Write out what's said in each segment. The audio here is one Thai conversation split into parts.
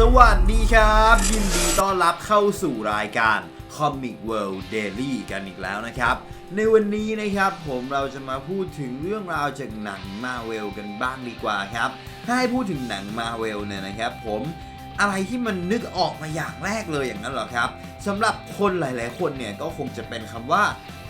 สวัสดีครับ ยินดีต้อนรับเข้าสู่รายการ Comic World Daily กันอีกแล้วนะครับ ในวันนี้นะครับผมเราจะมาพูดถึงเรื่องราวจากหนังมาเวลกันบ้างดีกว่าครับ ถ้าให้พูดถึงหนังมาเวลเนี่ยนะครับผมอะไรที่มันนึกออกมาอย่างแรกเลยอย่างนั้นหรอครับสำหรับคนหลาย ๆ คนเนี่ยก็คงจะเป็นคำว่า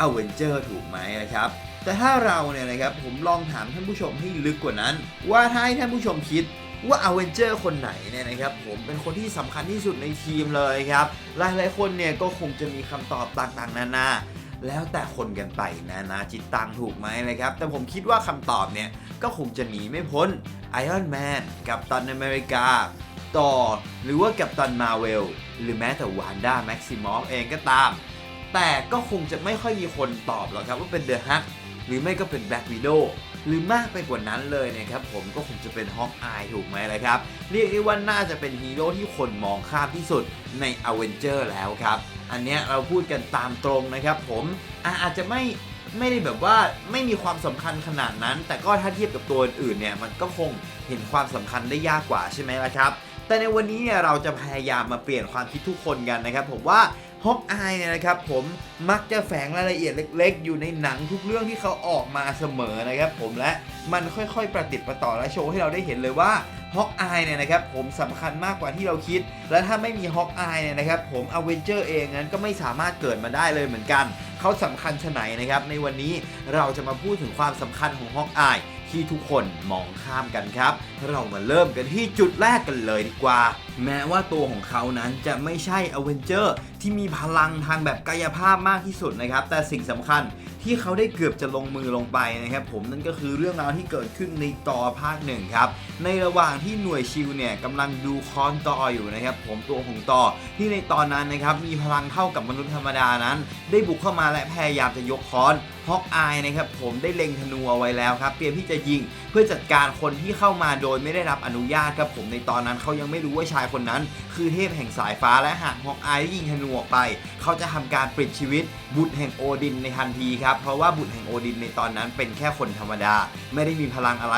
Avenger ถูกไหมนะครับ แต่ถ้าเราเนี่ยนะครับผมลองถามท่านผู้ชมให้ลึกกว่านั้น ว่าถ้าให้ท่านผู้ชมคิด ว่าอเวนเจอร์คนไหนเนี่ยนะครับผมเป็นคนที่สำคัญที่สุดในทีมเลยครับหลายๆคนเนี่ยก็คงจะมีคำตอบต่างๆ นานาแล้วแต่คนกันไปนานาจิตตังถูกไหมนะครับ แต่ผมคิดว่าคำตอบเนี่ย ก็คงจะหนีไม่พ้นไอรอนแมนกับตันอเมริกา ต่อ หรือว่ากับตันมาเวล หรือแม้แต่วานด้าแม็กซิมอฟเองก็ตาม แต่ก็คงจะไม่ค่อยมีคนตอบหรอกครับว่าเป็นเดอะฮักหรือไม่ก็เป็นแบล็กวิโ w หรือมากไปกว่านั้นเลยนะครับผมก็คงจะเป็นฮอกอายถูกไหมล่ะครับ เรียกได้ว่าน่าจะเป็นฮีโร่ที่คนมองข้ามที่สุดในอเวนเจอร์แล้วครับ อันเนี้ยเราพูดกันตามตรงนะครับผมอะอาจจะไม่ไม่ได้แบบว่าไม่มีความสำคัญขนาดนั้น แต่ก็ถ้าเทียบกับตัวอื่นเนี่ยมันก็คงเห็นความสำคัญได้ยากกว่าใช่ไหมล่ะครับ แต่ในวันนี้เนี่ยเราจะพยายามมาเปลี่ยนความคิดทุกคนกันนะครับ ผมว่า ฮอกอายเนี่ยนะครับผมมักจะแฝงรายละเอียดเล็ก ๆ อยู่ในหนังทุกเรื่องที่เขาออกมาเสมอนะครับผมและมันค่อยๆ ประติดประต่อและโชว์ให้เราได้เห็นเลยว่าฮอกอายเนี่ยนะครับผมสำคัญมากกว่าที่เราคิด และถ้าไม่มีฮอกอายเนี่ยนะครับผมอเวนเจอร์เองนั้นก็ไม่สามารถเกิดมาได้เลยเหมือนกัน เขาสำคัญชะไหนนะครับในวันนี้เราจะมาพูดถึงความสำคัญของฮอกอาย ที่ทุกคนมองข้ามกันครับ เรามาเริ่มกันที่จุดแรกกันเลยดีกว่า แม้ว่าตัวของเขานั้นจะไม่ใช่อเวนเจอร์ที่มีพลังทางแบบกายภาพมากที่สุดนะครับ แต่สิ่งสำคัญที่เขาได้เกือบจะลงมือลงไปนะครับผมนั่นก็คือเรื่องราวที่เกิดขึ้นในต่อภาคหนึ่งครับ ในระหว่างที่หน่วยชิลเนี่ยกำลังดูคอนต่ออยู่นะครับผมตัวของต่อที่ในตอนนั้นนะครับมีพลังเท่ากับมนุษย์ธรรมดานั้น ได้บุกเข้ามาและพยายามจะยกคอน ฮอกอายนะครับผมได้เล็งธนูเอาไว้แล้วครับเตรียมที่จะยิงเพื่อจัดการคนที่เข้ามาโดยไม่ได้รับอนุญาตครับผมในตอนนั้นเขายังไม่รู้ว่าชายคนนั้น คือเทพแห่งสายฟ้าและหากฮอกอายได้ยิงธนูออกไป เขาจะทำการปลิดชีวิตบุตรแห่งโอดินในทันทีครับเพราะว่าบุตรแห่งโอดินในตอนนั้นเป็นแค่คนธรรมดา ไม่ได้มีพลังอะไร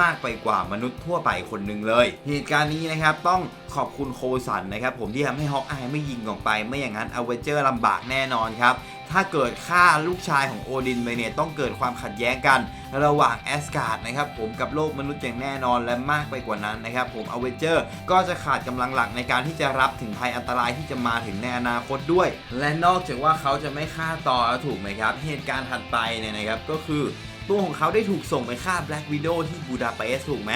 มากไปกว่ามนุษย์ทั่วไปคนหนึ่งเลย เหตุการณ์นี้นะครับต้องขอบคุณโคสันนะครับผมที่ทำให้ฮอกอายไม่ยิงออกไป ไม่อย่างนั้นอเวเจอร์ลำบากแน่นอนครับ ถ้าเกิดฆ่าลูกชายของโอดินไปเนี่ยต้องเกิดความขัดแย้งกันระหว่างแอสการ์ดนะครับผมกับโลกมนุษย์อย่างแน่นอนและมากไปกว่านั้นนะครับผมอเวเจอร์ก็จะขาดกำลังหลักในการที่จะรับถึงภัยอันตรายที่จะมาถึงในอนาคตด้วย และนอกจากว่าเขาจะไม่ฆ่าต่อแล้วถูกไหมครับ เหตุการณ์ถัดไปเนี่ยนะครับก็คือตัวของเขาได้ถูกส่งไปฆ่าแบล็กวิดโ w ที่บูดาเปสต์ถูกไหม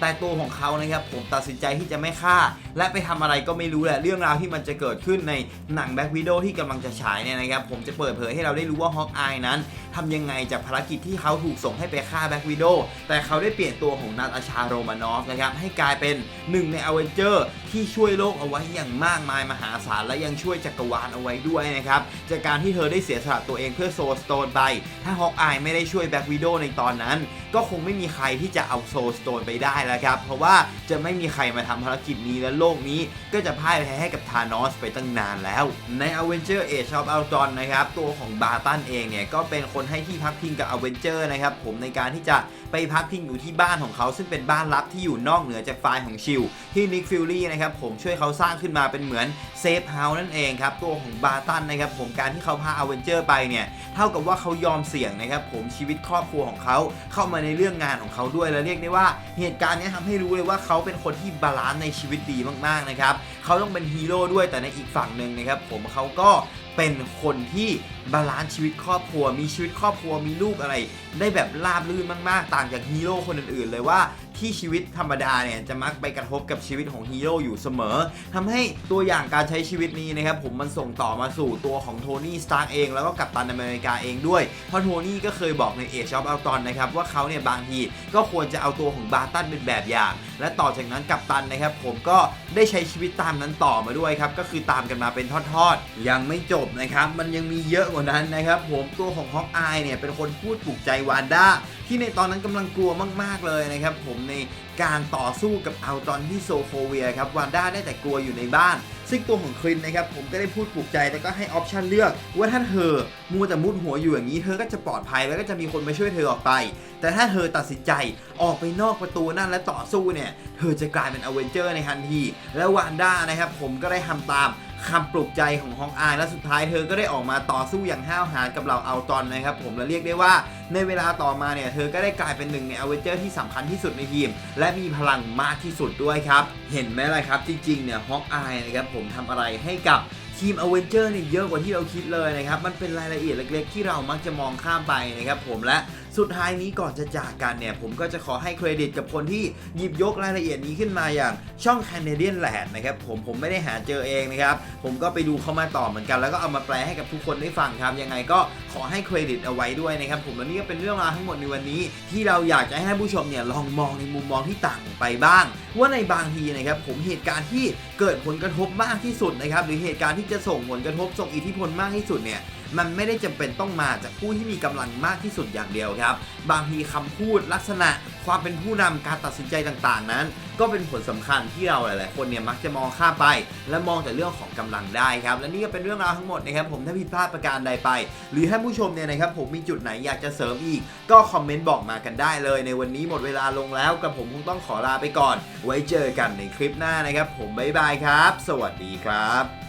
แต่ตัวของเขานะครับผมตัดสินใจที่จะไม่ฆ่า และไปทำอะไรก็ไม่รู้แหละเรื่องราวที่มันจะเกิดขึ้นในหนังแบ็กวิดโอที่กำลังจะฉายเนี่ยนะครับผมจะเปิดเผยให้เราได้รู้ว่าฮอกอายนั้นทำยังไงจากภารกิจที่เขาถูกส่งให้ไปฆ่าแบ็กวิดโ w แต่เขาได้เปลี่ยนตัวของนาตาชาโรมานอฟนะครับให้กลายเป็นหนึ่งในอเวนเจอร์ที่ช่วยโลกเอาไว้อย่างมากมายมหาศาลและยังช่วยจักรวาลเอาไว้ด้วยนะครับจากการที่เธอได้เสียสละตัวเองเพื่อโซสโตนไป ถ้าฮอกอายไม่ได้ช่วยแบ็กวิดโ w ในตอนนั้น ก็คงไม่มีใครที่จะเอาโซสโตนไปได้แล้วครับเพราะว่าจะไม่มีใครมาทำภารกิจนี้และโลกนี้ก็จะพ่ายแพ้ให้กับธานอสไปตั้งนานแล้ว ใน Avenger Age of Ultron นะครับตัวของบาตันเองเนี่ยก็เป็นคนนให้ที่พักพิงกับ Avenger นะครับผมในการที่จะไปพักพิงอยู่ที่บ้านของเขา ซึ่งเป็นบ้านลับที่อยู่นอกเหนือจากไฟล์ของชิลที่นิกฟิลลี่นะครับผมช่วยเขาสร้างขึ้นมาเป็นเหมือนเซฟเฮาส์นั่นเองครับตัวของบาตันนะครับผมการที่เขาพา Avenger ไปเนี่ยเท่ากับว่าเขายอมเสี่ยงนะครับผมชีวิตครอบครัวของเขาเข้ามาในเรื่องงานของเขาด้วยและเรียกได้ว่า เหตุการณ์นี้ทำให้รู้เลยว่าเขาเป็นคนที่บาลานซ์ในชีวิตดีมากๆนะครับเขาต้องเป็นฮีโร่ด้วยแต่ในอีกฝั่งหนึ่งนะครับผมเขาก็ เป็นคนที่บาลานซ์ชีวิตครอบครัว มีชีวิตครอบครัวมีลูกอะไร ได้แบบราบรื่นมากๆ ต่างจากฮีโร่คนอื่นๆเลยว่า ที่ชีวิตธรรมดาเนี่ยจะมักไปกระทบกับชีวิตของฮีโร่อยู่เสมอทำให้ตัวอย่างการใช้ชีวิตนี้นะครับผมมันส่งต่อมาสู่ตัวของโทนี่สตาร์กเองแล้วก็กัปตันอเมริกาเองด้วย เพราะโทนี่ก็เคยบอกในเอชอ of อัลตอนนะครับว่าเขาเนี่ยบางทีก็ควรจะเอาตัวของบาตันเป็นแบบอย่าง และต่อจากนั้นกัปตันนะครับผมก็ได้ใช้ชีวิตตามนั้นต่อมาด้วยครับก็คือตามกันมาเป็นทอดๆ ยังไม่จบนะครับมันยังมีเยอะกว่านั้นนะครับผมตัวของฮอกอายเนี่ยเป็นคนพูดปลุกใจวานด้าที่ในตอนนั้นกำลังกลัวมากๆเลยนะครับผมในการต่อสู้กับอัลตอนที่โซโคเวียครับวานด้าได้แต่กลัวอยู่ในบ้าน ซึ่งตัวของคลินนะครับผมก็ได้พูดปลุกใจแล้วก็ให้ออปชันเลือกว่าถ้าเธอมัวแต่มุดหัวอยู่อย่างนี้เธอก็จะปลอดภัยแล้วก็จะมีคนมาช่วยเธอออกไป แต่ถ้าเธอตัดสินใจออกไปนอกประตูนั่นและต่อสู้เนี่ยเธอจะกลายเป็นอเวนเจอร์ในทันทีแล้ววานด้านะครับผมก็ได้ทำตาม คำปลุกใจของฮองอายและสุดท้ายเธอก็ได้ออกมาต่อสู้อย่างห้าวหาญกับเราเอัลตอนนะครับผมและเรียกได้ว่าในเวลาต่อมาเนี่ยเธอก็ได้กลายเป็นหนึ่งในอเวนเจอร์ที่สำคัญที่สุดในทีม และมีพลังมากที่สุดด้วยครับ เห็นไหมล่ะครับจริงๆเนี่ยฮอกอายนะครับผมทำอะไรให้กับทีมอเวนเจอร์เนี่ยเยอะกว่าที่เราคิดเลยนะครับ มันเป็นรายละเอียดเล็กๆ ที่เรามักจะมองข้ามไปนะครับผมและ สุดท้ายนี้ก่อนจะจากกันเนี่ย ผมก็จะขอให้เครดิตกับคนที่หยิบยกรายละเอียดนี้ขึ้นมาอย่างช่อง Canadian Land นะครับผมผมไม่ได้หาเจอเองนะครับ ผมก็ไปดูเข้ามาต่อเหมือนกัน แล้วก็เอามาแปลให้กับทุกคนได้ฟังครับ ยังไงก็ขอให้เครดิตเอาไว้ด้วยนะครับผมและนี่ก็เป็นเรื่องราวทั้งหมดในวันนี้ ที่เราอยากจะให้ท่านผู้ชมเนี่ยลองมองในมุมมองที่ต่างไปบ้าง ว่าในบางทีนะครับผมเหตุการณ์ที่เกิดผลกระทบมากที่สุดนะครับหรือเหตุการณ์ที่จะส่งผลกระทบส่งอิทธิพลมากที่สุดเนี่ย มันไม่ได้จำเป็นต้องมาจากผู้ที่มีกำลังมากที่สุดอย่างเดียวครับ บางทีคำพูดลักษณะความเป็นผู้นำการตัดสินใจต่างๆ นั้น ก็เป็นผลสำคัญที่เราหลาย ๆ คนเนี่ยมักจะมองข้ามไป และมองแต่เรื่องของกำลังได้ครับ และนี่ก็เป็นเรื่องราวทั้งหมดนะครับผมถ้าผิดพลาดประการใดไป หรือท่านผู้ชมเนี่ยนะครับผมมีจุดไหนอยากจะเสริมอีก ก็คอมเมนต์บอกมากันได้เลย ในวันนี้หมดเวลาลงแล้วกับผมคงต้องขอลาไปก่อน ไว้เจอกันในคลิปหน้านะครับ ผมบ๊ายบายครับ สวัสดีครับ